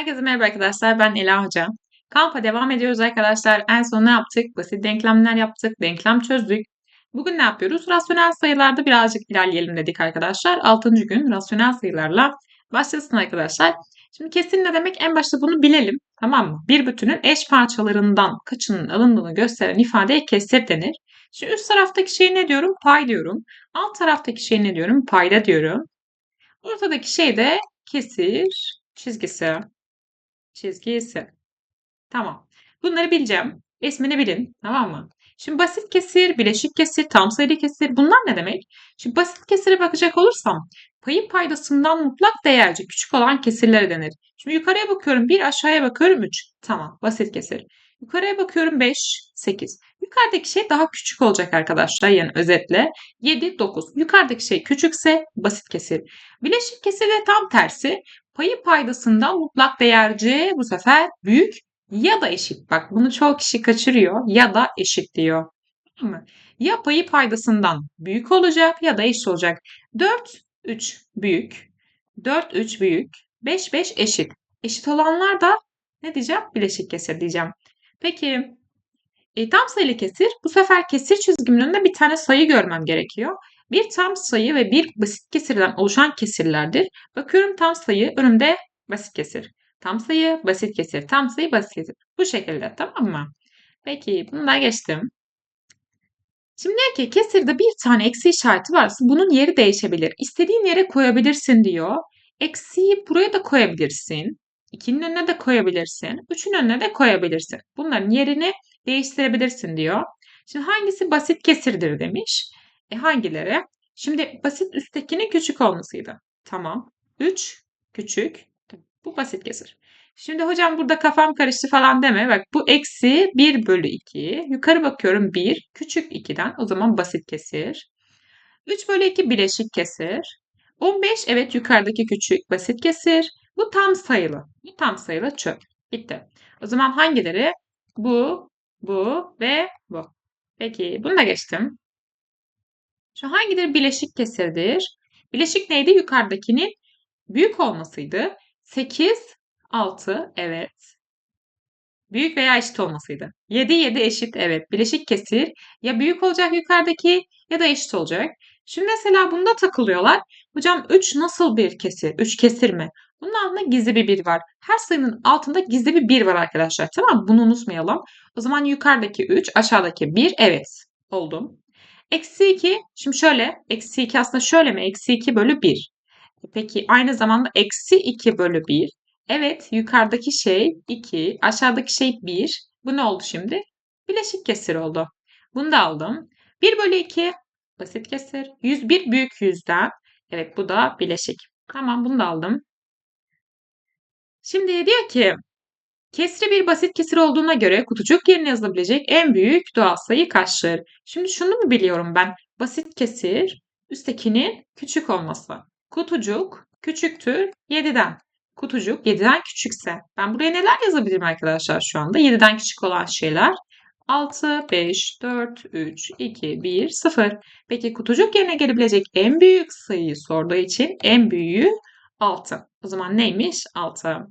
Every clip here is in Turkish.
Herkese merhaba arkadaşlar. Ben Ela Hoca. Kampa devam ediyoruz arkadaşlar. En son ne yaptık? Basit denklemler yaptık. Denklem çözdük. Bugün ne yapıyoruz? Rasyonel sayılarda birazcık ilerleyelim dedik arkadaşlar. Altıncı gün rasyonel sayılarla başlasın arkadaşlar. Şimdi kesin ne demek? En başta bunu bilelim. Tamam mı? Bir bütünün eş parçalarından kaçının alındığını gösteren ifadeye kesir denir. Şimdi üst taraftaki şey ne diyorum? Pay diyorum. Alt taraftaki şey ne diyorum? Payda diyorum. Ortadaki şey de kesir çizgisi. Çizgisi. Tamam. Bunları bileceğim. İsmini bilin. Tamam mı? Şimdi basit kesir, bileşik kesir, tam sayılı kesir bunlar ne demek? Şimdi basit kesire bakacak olursam payın paydasından mutlak değerce küçük olan kesirlere denir. Şimdi yukarıya bakıyorum 1, aşağıya bakıyorum 3. Tamam basit kesir. Yukarıya bakıyorum 5, 8. Yukarıdaki şey daha küçük olacak arkadaşlar. Yani özetle 7, 9. Yukarıdaki şey küçükse basit kesir. Bileşik kesir de tam tersi. Payı paydasından mutlak değerci bu sefer büyük ya da eşit. Bak bunu çoğu kişi kaçırıyor. Ya da eşit diyor. Ya payı paydasından büyük olacak ya da eşit olacak. 4, 3 büyük. 4, 3 büyük. 5, 5 eşit. Eşit olanlar da ne diyeceğim? Bileşik kesir diyeceğim. Peki e, tam sayılı kesir. Bu sefer kesir çizgimin önünde bir tane sayı görmem gerekiyor. Bir tam sayı ve bir basit kesirden oluşan kesirlerdir. Bakıyorum tam sayı önümde basit kesir. Tam sayı, basit kesir, tam sayı, basit kesir. Bu şekilde tamam mı? Peki bunu da geçtim. Şimdi diyor ki kesirde bir tane eksi işareti varsa bunun yeri değişebilir. İstediğin yere koyabilirsin diyor. Eksiyi buraya da koyabilirsin. 2'nin önüne de koyabilirsin. 3'ün önüne de koyabilirsin. Bunların yerini değiştirebilirsin diyor. Şimdi hangisi basit kesirdir demiş. E hangileri? Şimdi basit üsttekinin küçük olmasıydı. Tamam. 3 küçük. Bu basit kesir. Şimdi hocam burada kafam karıştı falan deme. Bak bu eksi 1 bölü 2. Yukarı bakıyorum 1. Küçük 2'den. O zaman basit kesir. 3 bölü 2 bileşik kesir. 15 evet yukarıdaki küçük basit kesir. Bu tam sayılı. Bu tam sayılı çöp. Bitti. O zaman hangileri? Bu, bu ve bu. Peki bunu da geçtim. Şu hangileri bileşik kesirdir? Bileşik neydi? Yukarıdakinin büyük olmasıydı. 8, 6 evet. Büyük veya eşit olmasıydı. 7, 7 eşit evet. Bileşik kesir ya büyük olacak yukarıdaki ya da eşit olacak. Şimdi mesela bunda takılıyorlar. Hocam 3 nasıl bir kesir? 3 kesir mi? Bunun altında gizli bir 1 var. Her sayının altında gizli bir 1 var arkadaşlar. Tamam? Bunu unutmayalım. O zaman yukarıdaki 3, aşağıdaki 1 evet oldum. Eksi 2, şimdi şöyle, eksi 2 aslında şöyle mi? Eksi 2 bölü 1. Peki aynı zamanda eksi 2 bölü 1. Evet yukarıdaki şey 2, aşağıdaki şey 1. Bu ne oldu şimdi? Bileşik kesir oldu. Bunu da aldım. 1 bölü 2 basit kesir. 101 büyük yüzden. Evet bu da bileşik. Tamam bunu da aldım. Şimdi diyor ki kesri bir basit kesir olduğuna göre kutucuk yerine yazılabilecek en büyük doğal sayı kaçtır? Şimdi şunu mu biliyorum ben? Basit kesir üsttekinin küçük olması. Kutucuk küçüktür 7'den. Kutucuk 7'den küçükse. Ben buraya neler yazabilirim arkadaşlar şu anda? 7'den küçük olan şeyler. 6, 5, 4, 3, 2, 1, 0. Peki kutucuk yerine gelebilecek en büyük sayıyı sorduğu için en büyüğü 6. O zaman neymiş? 6.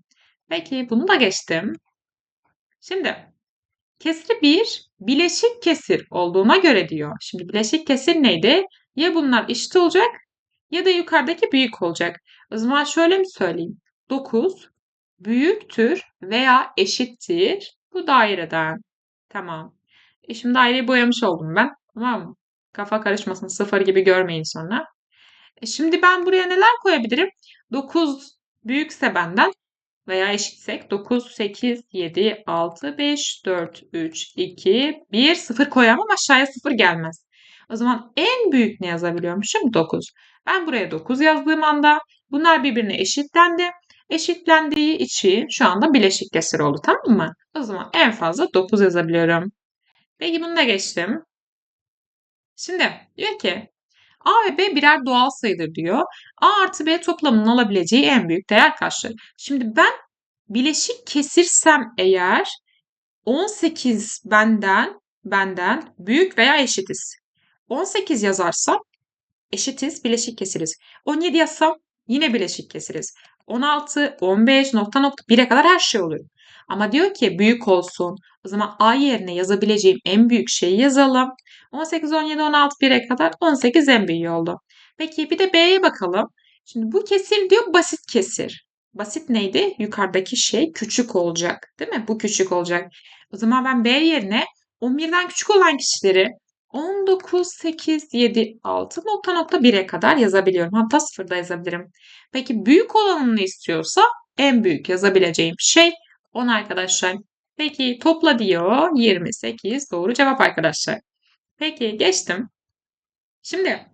Peki bunu da geçtim. Şimdi kesri bir bileşik kesir olduğuna göre diyor. Şimdi bileşik kesir neydi? Ya bunlar eşit olacak ya da yukarıdaki büyük olacak. O zaman şöyle mi söyleyeyim? 9 büyüktür veya eşittir bu daireden. Tamam. E şimdi daireyi boyamış oldum ben. Tamam mı? Kafa karışmasın sıfır gibi görmeyin sonra. E şimdi ben buraya neler koyabilirim? 9 büyükse benden veya eşitsek 9, 8, 7, 6, 5, 4, 3, 2, 1, 0 koyamam aşağıya 0 gelmez. O zaman en büyük ne yazabiliyormuşum? 9. Ben buraya 9 yazdığım anda bunlar birbirine eşitlendi. Eşitlendiği için şu anda bileşik kesir oldu tamam mı? O zaman en fazla 9 yazabiliyorum. Peki bunu da geçtim. Şimdi diyor ki A ve B birer doğal sayıdır diyor. A artı B toplamının alabileceği en büyük değer kaçtır? Şimdi ben bileşik kesirsem eğer 18 benden benden büyük veya eşitiz. 18 yazarsam eşitiz, bileşik kesiriz. 17 yazsam Yine bileşik kesiriz. 16, 15, nokta nokta 1'e kadar her şey olur. Ama diyor ki büyük olsun. O zaman A yerine yazabileceğim en büyük şeyi yazalım. 18, 17, 16, 1'e kadar 18 en büyüğü oldu. Peki bir de B'ye bakalım. Şimdi bu kesir diyor basit kesir. Basit neydi? Yukarıdaki şey küçük olacak. Değil mi? Bu küçük olacak. O zaman ben B yerine 11'den küçük olan kişileri 19, 8, 7, 6 nokta nokta 1'e kadar yazabiliyorum. Hatta 0'da yazabilirim. Peki büyük olanını istiyorsa en büyük yazabileceğim şey 10 arkadaşlar. Peki topla diyor 28 doğru cevap arkadaşlar. Peki geçtim. Şimdi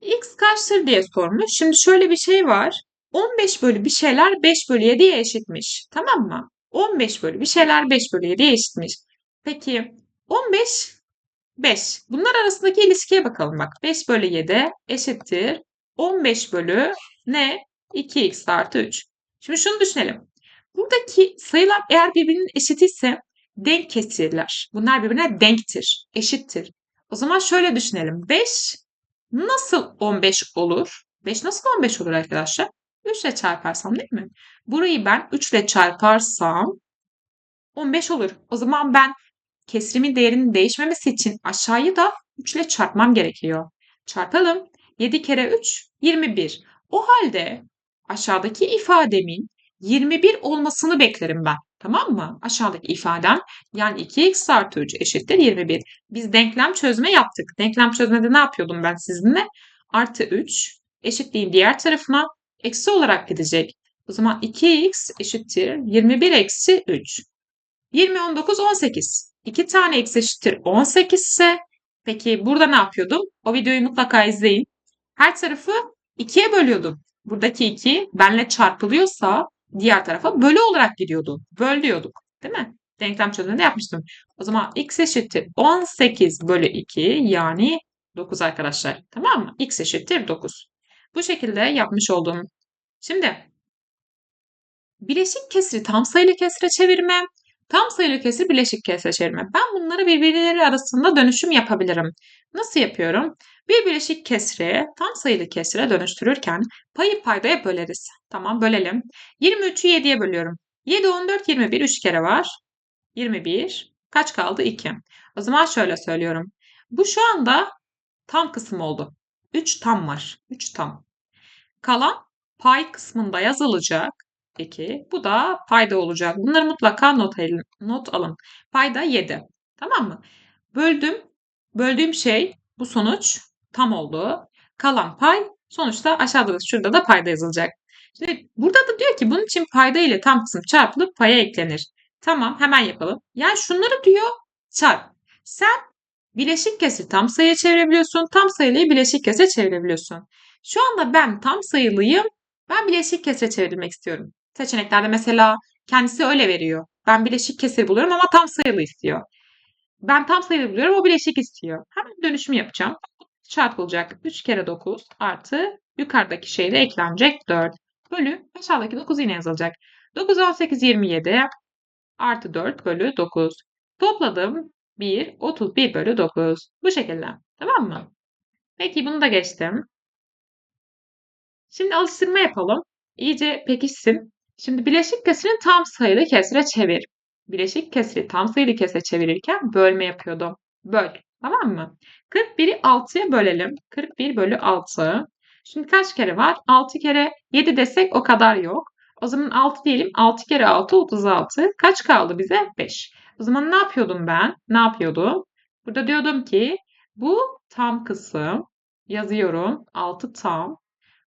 x kaçtır diye sormuş. Şimdi şöyle bir şey var. 15 bölü bir şeyler 5 bölü 7'ye eşitmiş. Tamam mı? 15 bölü bir şeyler 5 bölü 7'ye eşitmiş. Peki 15 5. Bunlar arasındaki ilişkiye bakalım bak. 5 bölü 7 eşittir. 15 bölü ne? 2x artı 3. Şimdi şunu düşünelim. Buradaki sayılar eğer birbirinin eşit ise denk kesirler. Bunlar birbirine denktir, eşittir. O zaman şöyle düşünelim. 5 nasıl 15 olur? 5 nasıl 15 olur arkadaşlar? 3 ile çarparsam değil mi? Burayı ben 3 ile çarparsam 15 olur. O zaman ben kesrimin değerinin değişmemesi için aşağıyı da 3 ile çarpmam gerekiyor. Çarpalım. 7 kere 3 21. O halde aşağıdaki ifademin 21 olmasını beklerim ben. Tamam mı? Aşağıdaki ifadem yani 2x artı 3 eşittir 21. Biz denklem çözme yaptık. Denklem çözmede ne yapıyordum ben sizinle? Artı 3 eşitliğin diğer tarafına eksi olarak gidecek. O zaman 2x eşittir 21 eksi 3. 20, 19, 18. 2 tane x eşittir 18 ise peki burada ne yapıyordum? O videoyu mutlaka izleyin. Her tarafı 2'ye bölüyordum. Buradaki 2 benle çarpılıyorsa diğer tarafa bölü olarak gidiyordu. Böl diyorduk. Değil mi? Denklem çözümünde yapmıştım. O zaman x eşittir 18 bölü 2 yani 9 arkadaşlar. Tamam mı? x eşittir 9. Bu şekilde yapmış oldum. Şimdi bileşik kesri tam sayılı kesre çevirme, tam sayılı kesri bileşik kesre çevirme. Ben bunları birbirleri arasında dönüşüm yapabilirim. Nasıl yapıyorum? Bir bileşik kesri tam sayılı kesre dönüştürürken payı paydaya böleriz. Tamam bölelim. 23'ü 7'ye bölüyorum. 7, 14, 21 3 kere var. 21. Kaç kaldı? 2. O zaman şöyle söylüyorum. Bu şu anda tam kısım oldu. 3 tam var. 3 tam. Kalan pay kısmında yazılacak. 2. Bu da payda olacak. Bunları mutlaka not alın. Not alın. Payda 7. Tamam mı? Böldüm. Böldüğüm şey bu sonuç tam oldu. Kalan pay sonuçta aşağıda da şurada da payda yazılacak. Şimdi burada da diyor ki bunun için payda ile tam kısım çarpılıp paya eklenir. Tamam hemen yapalım. Yani şunları diyor çarp. Sen bileşik kesir tam sayıya çevirebiliyorsun. Tam sayılıyı bileşik kesire çevirebiliyorsun. Şu anda ben tam sayılıyım. Ben bileşik kesire çevirmek istiyorum. Seçeneklerde mesela kendisi öyle veriyor. Ben bileşik kesir buluyorum ama tam sayılı istiyor. Ben tam sayılı buluyorum o bileşik istiyor. Hemen dönüşümü yapacağım. Çarpılacak 3 kere 9 artı yukarıdaki şey de eklenecek 4 bölü aşağıdaki 9 yine yazılacak. 9, 18, 27 artı 4 bölü 9. Topladım 1, 31 bölü 9. Bu şekilde. Tamam mı? Peki bunu da geçtim. Şimdi alıştırma yapalım. İyice pekişsin. Şimdi bileşik kesirin tam sayılı kesire çevir. Bileşik kesiri tam sayılı kesire çevirirken bölme yapıyordum. Böl. Tamam mı? 41'i 6'ya bölelim. 41 bölü 6. Şimdi kaç kere var? 6 kere 7 desek o kadar yok. O zaman 6 diyelim. 6 kere 6 36. Kaç kaldı bize? 5. O zaman ne yapıyordum ben? Ne yapıyordum? Burada diyordum ki bu tam kısım yazıyorum. 6 tam.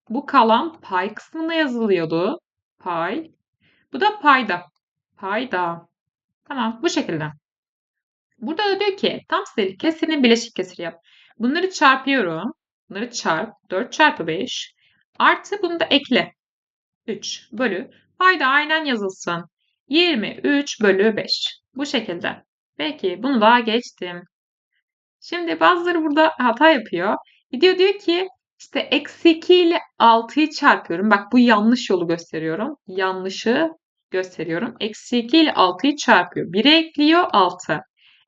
Bu kalan pay kısmına yazılıyordu. Pay. Bu da payda. Payda. Tamam bu şekilde. Burada da diyor ki tam sayılı kesirin bileşik kesiri yap. Bunları çarpıyorum. Bunları çarp. 4 çarpı 5. Artı bunu da ekle. 3 bölü. Payda aynen yazılsın. 23 bölü 5. Bu şekilde. Peki bunu daha geçtim. Şimdi bazıları burada hata yapıyor. Gidiyor diyor ki işte eksi 2 ile 6'yı çarpıyorum. Bak bu yanlış yolu gösteriyorum. Yanlışı gösteriyorum. Eksi 2 ile 6'yı çarpıyor. 1'e ekliyor 6.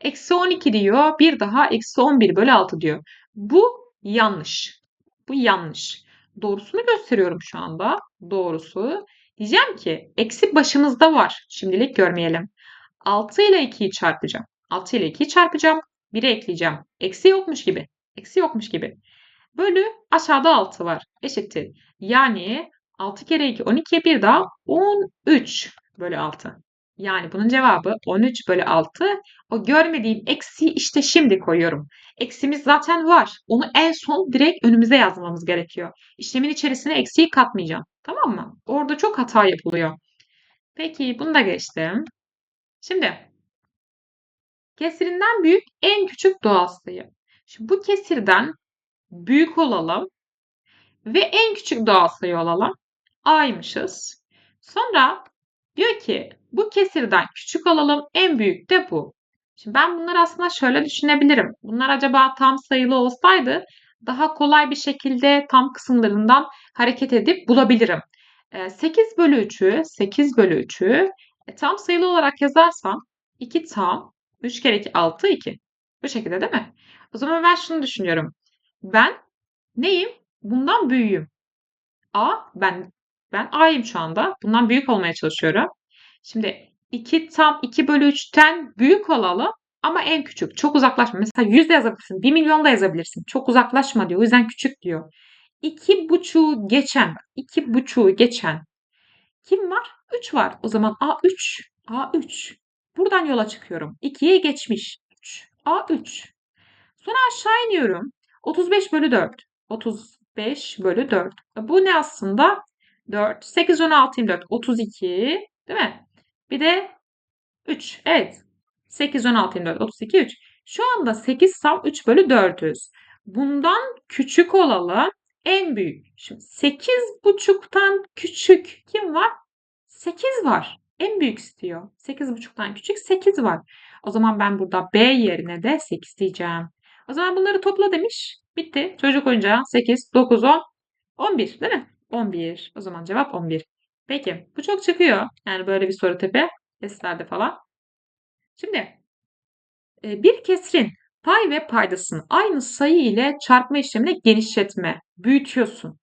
Eksi 12 diyor. Bir daha eksi 11 bölü 6 diyor. Bu yanlış. Bu yanlış. doğrusunu gösteriyorum şu anda. Doğrusu. Diyeceğim ki eksi başımızda var. Şimdilik görmeyelim. 6 ile 2'yi çarpacağım. 6 ile 2'yi çarpacağım. 1'e ekleyeceğim. Eksi yokmuş gibi. Eksi yokmuş gibi. Bölü aşağıda 6 var. Eşittir. Yani 6 kere 2 12 bir daha 13 bölü 6. Yani bunun cevabı 13 bölü 6. O görmediğim eksiği işte şimdi koyuyorum. Eksimiz zaten var. Onu en son direkt önümüze yazmamız gerekiyor. İşlemin içerisine eksiği katmayacağım. Tamam mı? Orada çok hata yapılıyor. Peki bunu da geçtim. Şimdi kesirinden büyük en küçük doğal sayı. Şimdi bu kesirden büyük olalım ve en küçük doğal sayı olalım. A'ymışız. Sonra diyor ki bu kesirden küçük alalım en büyük de bu. Şimdi ben bunları aslında şöyle düşünebilirim. Bunlar acaba tam sayılı olsaydı daha kolay bir şekilde tam kısımlarından hareket edip bulabilirim. 8 bölü 3'ü 8 bölü 3'ü e, tam sayılı olarak yazarsam 2 tam 3 kere 2 6 2. Bu şekilde değil mi? O zaman ben şunu düşünüyorum. Ben neyim? Bundan büyüğüm. A ben ben A'yım şu anda. Bundan büyük olmaya çalışıyorum. Şimdi 2 tam 2 bölü 3'ten büyük olalım ama en küçük. Çok uzaklaşma. Mesela 100 de yazabilirsin. 1 milyon da yazabilirsin. Çok uzaklaşma diyor. O yüzden küçük diyor. 2 buçuğu geçen. 2 buçuğu geçen. Kim var? 3 var. O zaman A3. A3. Buradan yola çıkıyorum. 2'ye geçmiş. 3. A3. Sonra aşağı iniyorum. 35 bölü 4. 35 bölü 4. Bu ne aslında? 4. 8, 16, 24. 32. Değil mi? Bir de 3. Evet. 8, 16, 24. 32, 3. Şu anda 8 tam 3 bölü 400. Bundan küçük olalım. En büyük. Şimdi 8 buçuktan küçük kim var? 8 var. En büyük istiyor. 8 buçuktan küçük 8 var. O zaman ben burada B yerine de 8 diyeceğim. O zaman bunları topla demiş. Bitti. Çocuk oyuncağı 8, 9, 10, 11 değil mi? 11. O zaman cevap 11. Peki. Bu çok çıkıyor. Yani böyle bir soru tipi. Testlerde falan. Şimdi e, bir kesrin pay ve paydasını aynı sayı ile çarpma işlemine genişletme. Büyütüyorsun.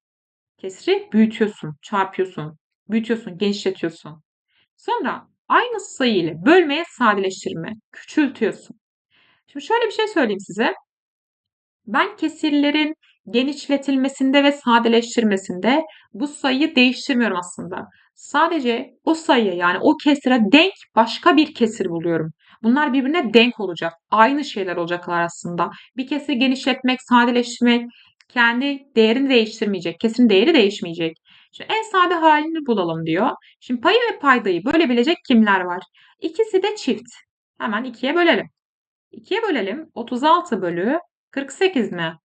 Kesri büyütüyorsun, çarpıyorsun, büyütüyorsun, genişletiyorsun. Sonra aynı sayı ile bölmeye sadeleştirme, küçültüyorsun. Şimdi şöyle bir şey söyleyeyim size. Ben kesirlerin genişletilmesinde ve sadeleştirmesinde bu sayıyı değiştirmiyorum aslında. Sadece o sayıya yani o kesire denk başka bir kesir buluyorum. Bunlar birbirine denk olacak. Aynı şeyler olacaklar aslında. Bir kesiri genişletmek, sadeleştirmek kendi değerini değiştirmeyecek. Kesirin değeri değişmeyecek. Şimdi en sade halini bulalım diyor. Şimdi payı ve paydayı bölebilecek kimler var? İkisi de çift. Hemen ikiye bölelim. 2'ye bölelim. 36 bölü 48 mi?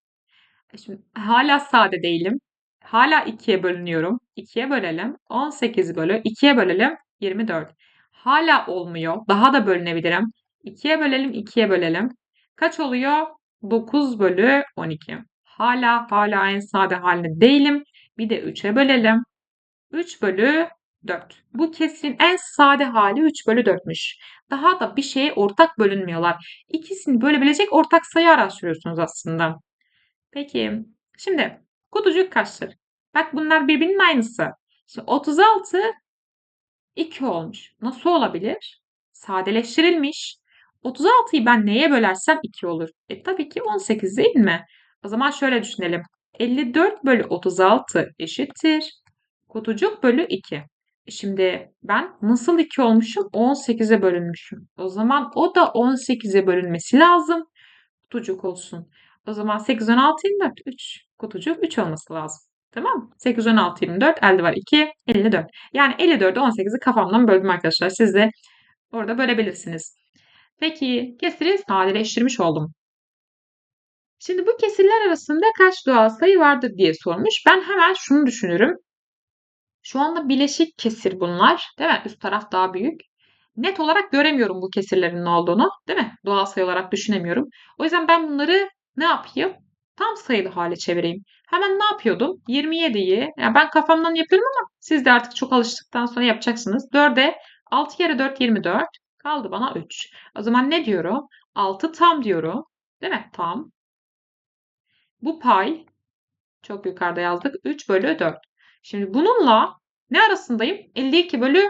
E şimdi hala sade değilim. Hala 2'ye bölünüyorum. 2'ye bölelim. 18 bölü 2'ye bölelim. 24. Hala olmuyor. Daha da bölünebilirim. 2'ye bölelim, 2'ye bölelim. Kaç oluyor? 9 bölü 12. Hala hala en sade halinde değilim. Bir de 3'e bölelim. 3 bölü 4. Bu kesin en sade hali 3 bölü 4'müş. Daha da bir şeye ortak bölünmüyorlar. İkisini bölebilecek ortak sayı araştırıyorsunuz aslında. Peki şimdi kutucuk kaçtır? Bak bunlar birbirinin aynısı. Şimdi 36 2 olmuş. Nasıl olabilir? Sadeleştirilmiş. 36'yı ben neye bölersem 2 olur. E tabii ki 18 değil mi? O zaman şöyle düşünelim. 54 bölü 36 eşittir. Kutucuk bölü 2. Şimdi ben nasıl 2 olmuşum? 18'e bölünmüşüm. O zaman o da 18'e bölünmesi lazım. Kutucuk olsun. O zaman 8, 16, 24, 3. Kutucuk 3 olması lazım. Tamam 8, 16, 24, elde var 2, 54. Yani 54'ü 18'i kafamdan böldüm arkadaşlar. Siz de orada bölebilirsiniz. Peki kesiri sadeleştirmiş oldum. Şimdi bu kesirler arasında kaç doğal sayı vardır diye sormuş. Ben hemen şunu düşünürüm. Şu anda bileşik kesir bunlar. Değil mi? Üst taraf daha büyük. Net olarak göremiyorum bu kesirlerin ne olduğunu. Değil mi? Doğal sayı olarak düşünemiyorum. O yüzden ben bunları ne yapayım? Tam sayılı hale çevireyim. Hemen ne yapıyordum? 27'yi, yani ben kafamdan yapıyorum ama siz de artık çok alıştıktan sonra yapacaksınız. 4'e 6 kere 4 24. Kaldı bana 3. O zaman ne diyorum? 6 tam diyorum. Değil mi? Tam. Bu pay Çok yukarıda yazdık. 3 bölü 4. Şimdi bununla ne arasındayım? 52 bölü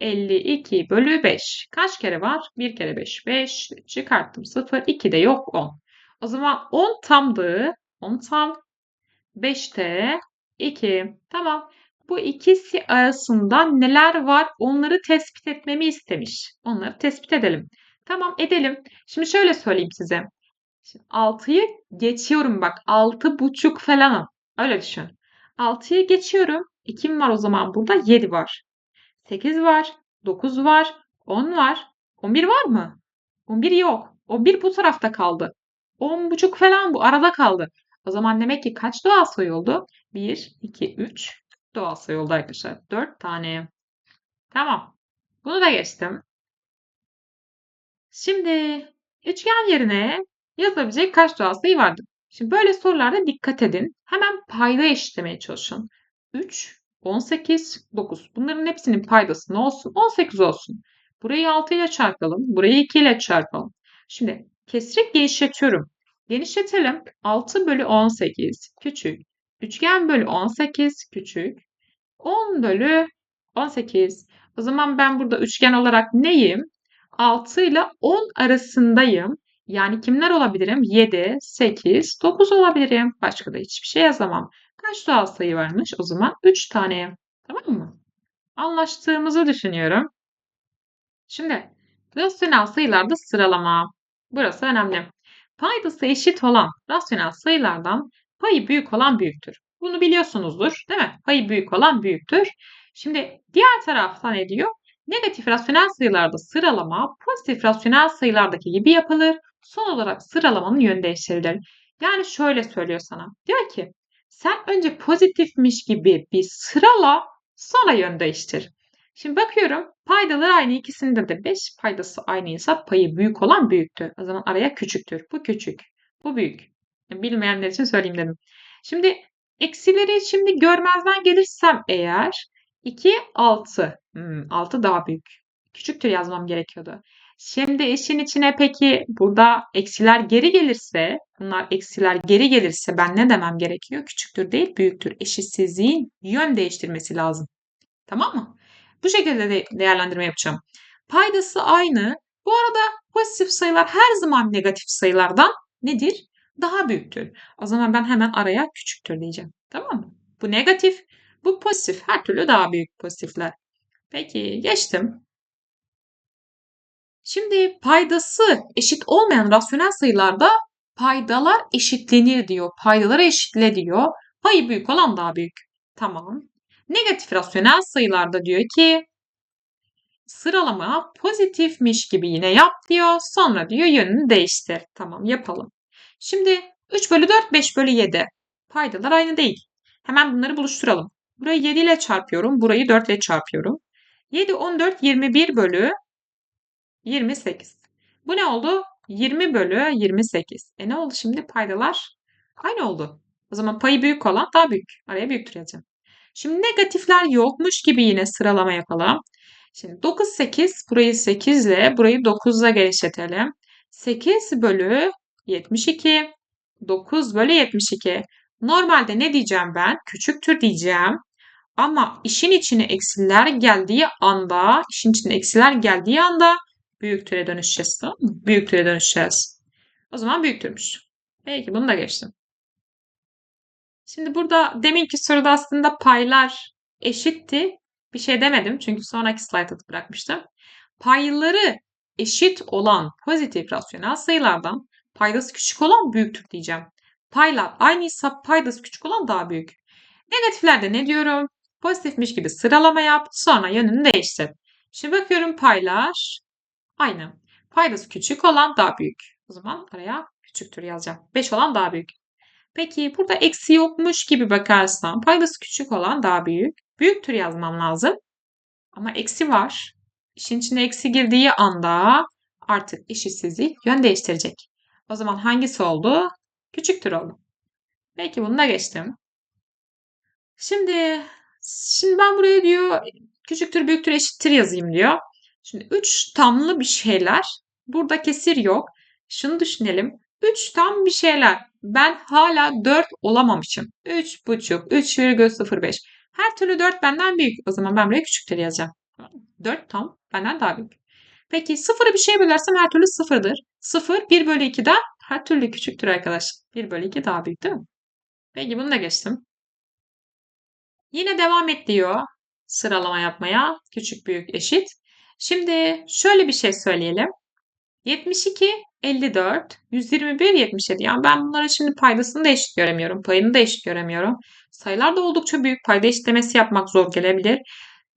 52 bölü 5. Kaç kere var? 1 kere 5. 5 çıkarttım. 0. 2 de yok 10. O zaman 10 tamdı. 10 tam. 5 de 2. Tamam. Bu ikisi arasında neler var onları tespit etmemi istemiş. Onları tespit edelim. Tamam edelim. Şimdi şöyle söyleyeyim size. 6'yı geçiyorum bak. 6,5 falanım. Öyle düşün. 6'yı geçiyorum. 2'm var o zaman burada. 7 var. 8 var. 9 var. 10 var. 11 var mı? 11 yok. 11 bu tarafta kaldı. 10,5 falan bu arada kaldı. O zaman demek ki kaç doğal sayı oldu? 1, 2, 3 doğal sayı oldu arkadaşlar. 4 tane. Tamam. Bunu da geçtim. Şimdi üçgen yerine yazabilecek kaç doğal sayı vardır? Şimdi böyle sorularda dikkat edin. Hemen payda eşitlemeye çalışın. 3, 18, 9. Bunların hepsinin paydası ne olsun? 18 olsun. Burayı 6 ile çarpalım. Burayı 2 ile çarpalım. Şimdi kesrik genişletiyorum. Genişletelim. 6 bölü 18 küçük. Üçgen bölü 18 küçük. 10 bölü 18. O zaman ben burada üçgen olarak neyim? 6 ile 10 arasındayım. Yani kimler olabilirim? 7, 8, 9 olabilirim. Başka da hiçbir şey yazamam. Kaç doğal sayı varmış? O zaman 3 tane. Tamam mı? Anlaştığımızı düşünüyorum. Şimdi rasyonel sayılarda sıralama. Burası önemli. Paydası eşit olan rasyonel sayılardan payı büyük olan büyüktür. Bunu biliyorsunuzdur değil mi? Payı büyük olan büyüktür. Şimdi diğer tarafta ne diyor? Negatif rasyonel sayılarda sıralama pozitif rasyonel sayılardaki gibi yapılır. Son olarak sıralamanın yönü değiştirilir. Yani şöyle söylüyor sana. Diyor ki sen önce pozitifmiş gibi bir sırala sonra yön değiştir. Şimdi bakıyorum paydaları aynı ikisinde de 5 paydası aynıysa payı büyük olan büyüktür. O zaman araya küçüktür. Bu küçük. Bu büyük. Bilmeyenler için söyleyeyim dedim. Şimdi eksileri şimdi görmezden gelirsem eğer 2, 6. Hmm, 6 daha büyük. Küçüktür yazmam gerekiyordu. Şimdi işin içine peki burada eksiler geri gelirse, bunlar eksiler geri gelirse ben ne demem gerekiyor? Küçüktür değil, büyüktür. Eşitsizliğin yön değiştirmesi lazım. Tamam mı? Bu şekilde de değerlendirme yapacağım. Paydası aynı. Bu arada pozitif sayılar her zaman negatif sayılardan nedir? Daha büyüktür. O zaman ben hemen araya küçüktür diyeceğim. Tamam mı? Bu negatif, bu pozitif. Her türlü daha büyük pozitifler. Peki geçtim. Şimdi paydası eşit olmayan rasyonel sayılarda paydalar eşitlenir diyor. Paydaları eşitle diyor. Payı büyük olan daha büyük. Tamam. Negatif rasyonel sayılarda diyor ki sıralama pozitifmiş gibi yine yap diyor. Sonra diyor yönünü değiştir. Tamam yapalım. Şimdi 3 bölü 4, 5 bölü 7. Paydalar aynı değil. Hemen bunları buluşturalım. Burayı 7 ile çarpıyorum. Burayı 4 ile çarpıyorum. 7, 14, 21 bölü 28. Bu ne oldu? 20 bölü 28. E ne oldu şimdi? Paydalar aynı oldu. O zaman payı büyük olan daha büyük. Araya büyüktür yazacağım. Şimdi negatifler yokmuş gibi yine sıralama yapalım. Şimdi 9, 8. Burayı 8 ile burayı 9 ile genişletelim. 8 bölü 72. 9 bölü 72. Normalde ne diyeceğim ben? Küçüktür diyeceğim. Ama işin içine eksiler geldiği anda, işin içine eksiler geldiği anda büyük türe dönüşeceğiz. Tamam mı? Büyük türe dönüşeceğiz. O zaman büyüktürmüş. Peki bunu da geçtim. Şimdi burada deminki soruda aslında paylar eşitti. Bir şey demedim çünkü sonraki slayta bırakmıştım. Payları eşit olan pozitif rasyonel sayılardan paydası küçük olan büyüktür diyeceğim. Paylar aynıysa paydası küçük olan daha büyük. Negatiflerde ne diyorum? Pozitifmiş gibi sıralama yap. Sonra yönünü değiştir. Şimdi bakıyorum paylar aynı. Paydası küçük olan daha büyük. O zaman araya küçüktür yazacağım. 5 olan daha büyük. Peki burada eksi yokmuş gibi bakarsam paydası küçük olan daha büyük. Büyüktür yazmam lazım. Ama eksi var. İşin içine eksi girdiği anda artık eşitsizlik yön değiştirecek. O zaman hangisi oldu? Küçüktür oldu. Peki bunu da geçtim. Şimdi şimdi ben buraya diyor küçüktür büyüktür eşittir yazayım diyor. Şimdi 3 tamlı bir şeyler. Burada kesir yok. Şunu düşünelim. 3 tam bir şeyler. ben hala 4 olamamışım. 3,5, 3,05. Her türlü 4 benden büyük. O zaman ben buraya küçüktür yazacağım. 4 tam benden daha büyük. Peki 0'ı bir şeye bölersem her türlü 0'dır. 0 1 bölü 2'den her türlü küçüktür arkadaşlar. 1 bölü 2 daha büyük değil mi? Peki bunu da geçtim. Yine devam et diyor sıralama yapmaya. Küçük büyük eşit. Şimdi şöyle bir şey söyleyelim. 72, 54, 121, 77. Yani ben bunlara şimdi paydasını da eşit göremiyorum. Payını da eşit göremiyorum. Sayılar da oldukça büyük. Payda eşitlemesi yapmak zor gelebilir.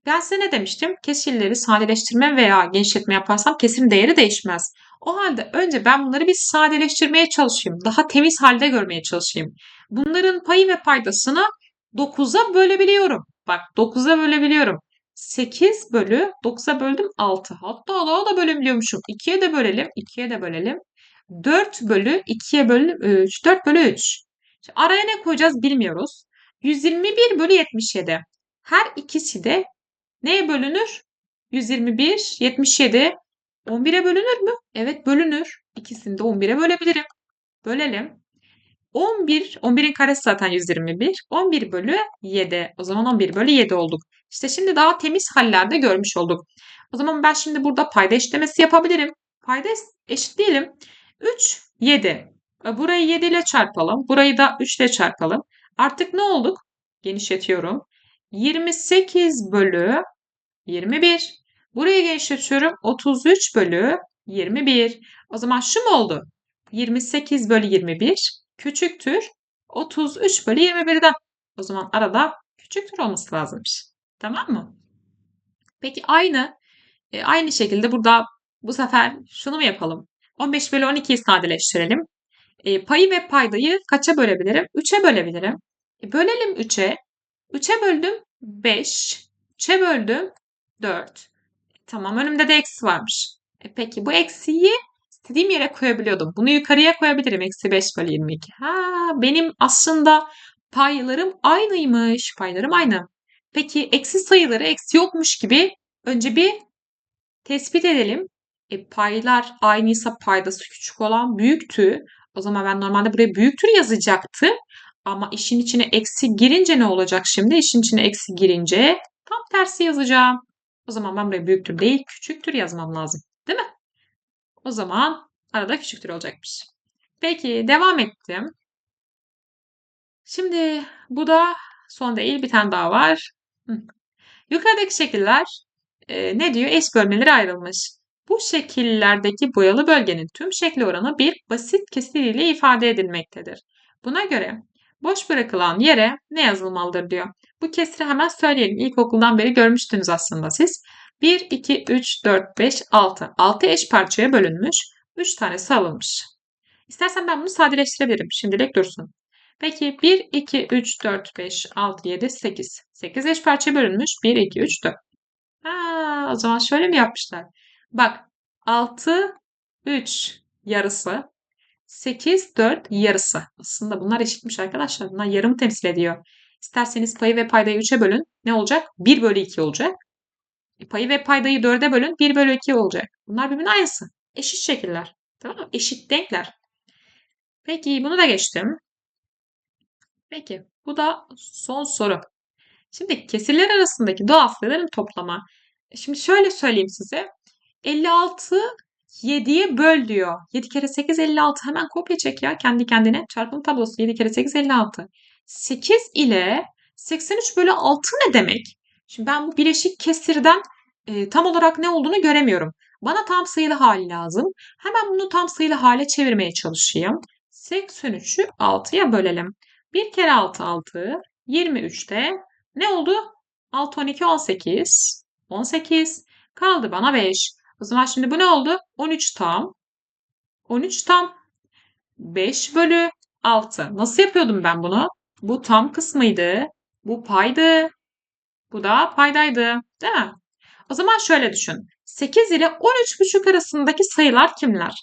Ben size ne demiştim? Kesirleri sadeleştirme veya genişletme yaparsam kesin değeri değişmez. O halde önce ben bunları bir sadeleştirmeye çalışayım. Daha temiz halde görmeye çalışayım. Bunların payı ve paydasını 9'a bölebiliyorum. Bak 9'a bölebiliyorum. 8 bölü 9'a böldüm 6. Hatta daha da bölebiliyormuşum. 2'ye de bölelim. 2'ye de bölelim. 4 bölü 2'ye böldüm 3. 4 bölü 3. Şimdi araya ne koyacağız bilmiyoruz. 121 bölü 77. Her ikisi de neye bölünür? 121, 77. 11'e bölünür mü? Evet bölünür. İkisini de 11'e bölebilirim. Bölelim. 11, 11'in karesi zaten 121. 11 bölü 7. O zaman 11 bölü 7 olduk. İşte şimdi daha temiz hallerde görmüş olduk. O zaman ben şimdi burada payda eşitlemesi yapabilirim. Payda eşitleyelim. 3, 7. Burayı 7 ile çarpalım. Burayı da 3 ile çarpalım. Artık ne olduk? Genişletiyorum. 28 bölü 21. Burayı genişletiyorum. 33 bölü 21. O zaman şu mu oldu? 28 bölü 21 küçüktür 33 bölü 21'den. O zaman arada küçüktür olması lazımmış. Tamam mı? Peki aynı e, aynı şekilde burada bu sefer şunu mu yapalım? 15 bölü 12'yi sadeleştirelim. E, payı ve paydayı kaça bölebilirim? 3'e bölebilirim. E, bölelim 3'e. 3'e böldüm 5. 3'e böldüm 4. Tamam önümde de eksi varmış. E, peki bu eksiyi istediğim yere koyabiliyordum. Bunu yukarıya koyabilirim. Eksi 5 bölü 22. Ha, benim aslında paylarım aynıymış. Paylarım aynı. Peki eksi sayıları eksi yokmuş gibi önce bir tespit edelim. E, paylar aynıysa paydası küçük olan büyüktü. O zaman ben normalde buraya büyüktür yazacaktım. Ama işin içine eksi girince ne olacak şimdi? İşin içine eksi girince tam tersi yazacağım. O zaman ben buraya büyüktür değil küçüktür yazmam lazım. Değil mi? O zaman arada küçüktür olacakmış. Peki devam ettim. Şimdi bu da son değil bir tane daha var. Yukarıdaki şekiller e, ne diyor? Eş bölmeleri ayrılmış. Bu şekillerdeki boyalı bölgenin tüm şekli oranı bir basit kesir ile ifade edilmektedir. Buna göre boş bırakılan yere ne yazılmalıdır diyor. Bu kesri hemen söyleyelim. İlkokuldan beri görmüştünüz aslında siz. 1, 2, 3, 4, 5, 6. 6 eş parçaya bölünmüş. 3 tanesi alınmış. İstersen ben bunu sadeleştirebilirim. Şimdilik dursun. Peki 1, 2, 3, 4, 5, 6, 7, 8. 8 eş parçaya bölünmüş. 1, 2, 3, 4. Ha, o zaman şöyle mi yapmışlar? Bak 6, 3 yarısı. 8, 4 yarısı. Aslında bunlar eşitmiş arkadaşlar. Bunlar yarımı temsil ediyor. İsterseniz payı ve paydayı 3'e bölün. Ne olacak? 1 bölü 2 olacak. E, payı ve paydayı 4'e bölün. 1 bölü 2 olacak. Bunlar birbirinin aynısı. Eşit şekiller. Tamam mı? Eşit denkler. Peki bunu da geçtim. Peki bu da son soru. Şimdi kesirler arasındaki doğal sayıların toplamı. E, şimdi şöyle söyleyeyim size. 56 7'ye böl diyor. 7 kere 8 56. Hemen kopya çek ya kendi kendine. Çarpım tablosu 7 kere 8 56. 8 ile 83 bölü 6 ne demek? Şimdi ben bu bileşik kesirden e, tam olarak ne olduğunu göremiyorum. Bana tam sayılı hali lazım. Hemen bunu tam sayılı hale çevirmeye çalışayım. 83'ü 6'ya bölelim. 1 kere 6 6. 23'te ne oldu? 6 12 18. 18. Kaldı bana 5. O zaman şimdi bu ne oldu? 13 tam. 13 tam. 5 bölü 6. Nasıl yapıyordum ben bunu? Bu tam kısmıydı. Bu paydı. Bu da paydaydı. Değil mi? O zaman şöyle düşün. 8 ile 13,5 arasındaki sayılar kimler?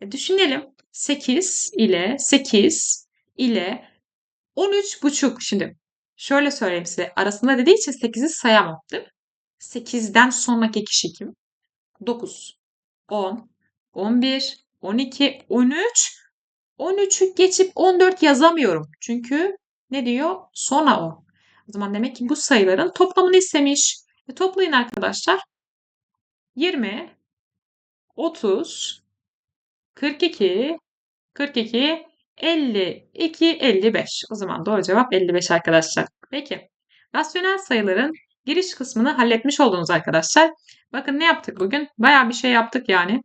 E düşünelim. 8 ile 8 ile 13,5. Şimdi şöyle söyleyeyim size. Arasında dediği için 8'i sayamam. Değil mi? 8'den sonraki kişi kim? 9, 10, 11, 12, 13, 13'ü geçip 14 yazamıyorum. Çünkü ne diyor? Sona o. O zaman demek ki bu sayıların toplamını istemiş. E, toplayın arkadaşlar. 20, 30, 42, 42, 52, 55. O zaman doğru cevap 55 arkadaşlar. Peki. Rasyonel sayıların giriş kısmını halletmiş oldunuz arkadaşlar. Bakın ne yaptık bugün? Bayağı bir şey yaptık yani.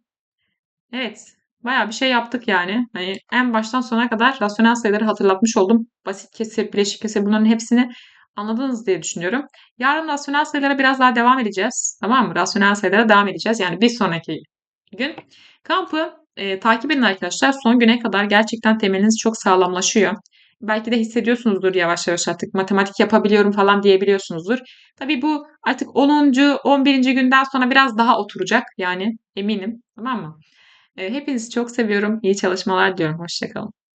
Evet. Bayağı bir şey yaptık yani. Hani en baştan sona kadar rasyonel sayıları hatırlatmış oldum. Basit kesir, bileşik kesir bunların hepsini anladınız diye düşünüyorum. Yarın rasyonel sayılara biraz daha devam edeceğiz. Tamam mı? Rasyonel sayılara devam edeceğiz. Yani bir sonraki gün. Kampı e, takip edin arkadaşlar. Son güne kadar gerçekten temeliniz çok sağlamlaşıyor. Belki de hissediyorsunuzdur yavaş yavaş artık matematik yapabiliyorum falan diyebiliyorsunuzdur. Tabii bu artık 10. 11. günden sonra biraz daha oturacak yani eminim. Tamam mı? E, hepinizi çok seviyorum. İyi çalışmalar diliyorum. Hoşçakalın.